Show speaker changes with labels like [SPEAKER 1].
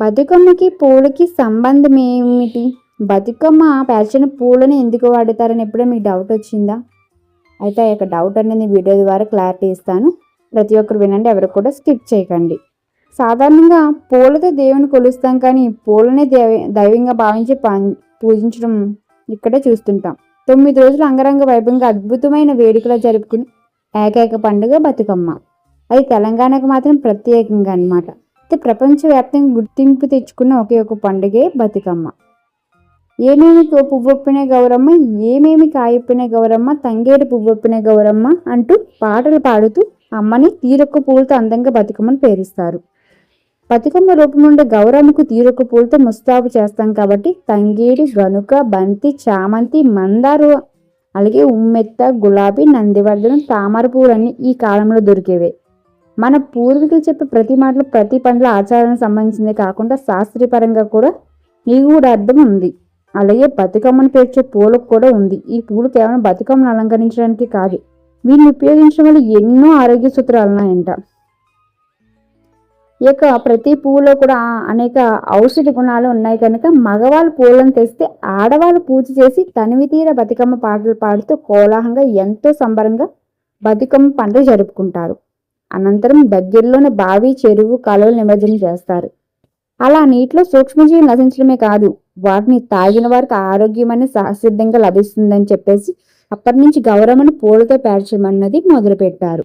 [SPEAKER 1] బతుకమ్మకి పూలకి సంబంధం ఏమిటి? బతుకమ్మ పేర్చిన పూలను ఎందుకు వాడతారని ఎప్పుడో మీకు డౌట్ వచ్చిందా? అయితే ఆ యొక్క డౌట్ అనేది వీడియో ద్వారా క్లారిటీ ఇస్తాను. ప్రతి ఒక్కరు వినండి ఎవరు కూడా స్కిప్ చేయకండి. సాధారణంగా పూలతో దేవుని కొలుస్తాం కానీ పూలనే దేవ దైవంగా భావించి పూజించడం ఇక్కడే చూస్తుంటాం. తొమ్మిది రోజులు అంగరంగ వైభవంగా అద్భుతమైన వేడుకలు జరుపుకుని ఏకైక పండుగ బతుకమ్మ. అది తెలంగాణకు మాత్రం ప్రత్యేకంగా అనమాట ప్రపంచవ్యాప్తంగా గుర్తింపు తెచ్చుకున్న ఒకే ఒక పండుగే బతుకమ్మ. ఏమేమి పువ్వొప్పిన గౌరమ్మ ఏమేమి కాయొప్పిన గౌరమ్మ తంగేడు పువ్వొప్పిన గౌరమ్మ అంటూ పాటలు పాడుతూ అమ్మని తీరొక్క పూలతో అందంగా బతుకమ్మను పేరుస్తారు. బతుకమ్మ రూపం గౌరమ్మకు తీరొక్క పూలతో ముస్తాబు చేస్తాం కాబట్టి తంగేడు గనుక బంతి చామంతి మందారు అలాగే ఉమ్మెత్త గులాబీ నందివర్ధనం తామర పూలన్నీ ఈ కాలంలో దొరికేవే. మన పూర్వీకులు చెప్పే ప్రతి మాటలు ప్రతి పనుల ఆచారానికి సంబంధించింది కాకుండా శాస్త్రీయపరంగా కూడా కూడా అర్థం ఉంది. అలాగే బతుకమ్మను పేర్చే పూలకు కూడా ఉంది. ఈ పూలు కేవలం బతుకమ్మను అలంకరించడానికి కాదు వీటిని ఉపయోగించడం వల్ల ఎన్నో ఆరోగ్య సూత్రాలు ఉన్నాయంట. ఇక ప్రతి పువ్వులో కూడా అనేక ఔషధ గుణాలు ఉన్నాయి కనుక మగవాళ్ళు పూలను తెస్తే ఆడవాళ్ళు పూజ చేసి తనివి తీర బతుకమ్మ పాటలు పాడుతూ కోలాహంగా ఎంతో సంబరంగా బతుకమ్మ పండుగ జరుపుకుంటారు. అనంతరం దగ్గరలోని బావి చెరువు కాలువలు నిమజ్జనం చేస్తారు. అలా నీటిలో సూక్ష్మజీవి నశించడమే కాదు వాటిని తాగిన వారికి ఆరోగ్యం అనేది సహసిద్ధంగా లభిస్తుందని చెప్పేసి అప్పటి నుంచి గౌరమ్మను పూలతో పేర్చమన్నది మొదలుపెట్టారు.